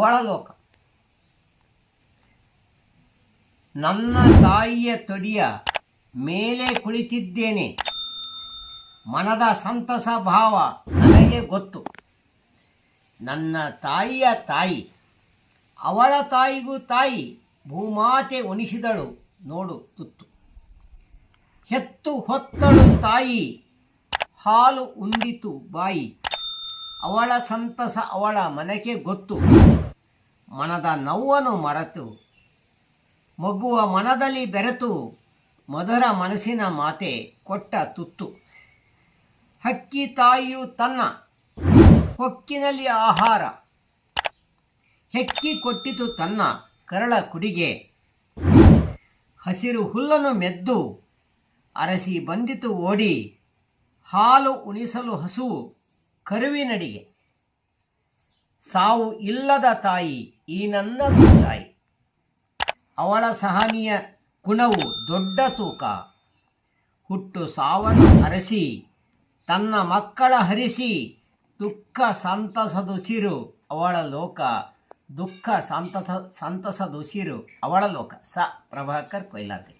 ಅವಳ ಲೋಕ. ನನ್ನ ತಾಯಿಯ ತೊಡಿಯ ಮೇಲೆ ಕುಳಿತಿದ್ದೇನೆ. ಮನದ ಸಂತಸ ಭಾವ ನನಗೆ ಗೊತ್ತು. ನನ್ನ ತಾಯಿಯ ತಾಯಿ, ಅವಳ ತಾಯಿಗೂ ತಾಯಿ ಭೂಮಾತೆ ಒಣಿಸಿದಳು ನೋಡು ತುತ್ತು. ಹೆತ್ತು ಹೊತ್ತಳು ತಾಯಿ, ಹಾಲು ಉಂಡಿತು ಬಾಯಿ. ಅವಳ ಸಂತಸ ಅವಳ ಮನಕ್ಕೆ ಗೊತ್ತು. ಮನದ ನೋವನ್ನು ಮರೆತು, ಮಗುವ ಮನದಲ್ಲಿ ಬೆರೆತು ಮಧುರ ಮನಸ್ಸಿನ ಮಾತೆ ಕೊಟ್ಟ ತುತ್ತು. ಹಕ್ಕಿ ತಾಯಿಯು ತನ್ನ ಹೊಕ್ಕಿನಲ್ಲಿ ಆಹಾರ, ಹೆಕ್ಕಿ ಕೊಟ್ಟಿತು ತನ್ನ ಕರಳ ಕುಡಿಗೆ. ಹಸಿರು ಹುಲ್ಲನ್ನು ಮೆದ್ದು ಅರಸಿ ಬಂದಿತು ಓಡಿ, ಹಾಲು ಉಣಿಸಲು ಹಸುವು ಕರುವಿನಡಿಗೆ. ಸಾವು ಇಲ್ಲದ ತಾಯಿ, ಈ ನನ್ನ ತಾಯಿ. ಅವಳ ಸಹನೀಯ ಗುಣವು ದೊಡ್ಡ ತೂಕ. ಹುಟ್ಟು ಸಾವನ್ನು ಅರಸಿ, ತನ್ನ ಮಕ್ಕಳ ಹರಿಸಿ, ದುಃಖ ಸಂತಸದುಸಿರು ಅವಳ ಲೋಕ. ದುಃಖ ಸಂತಸ ಸಂತಸದುಸಿರು ಅವಳ ಲೋಕ. ಸ. ಪ್ರಭಾಕರ್ ಕೊಯ್ಲಾರ್ಕರ್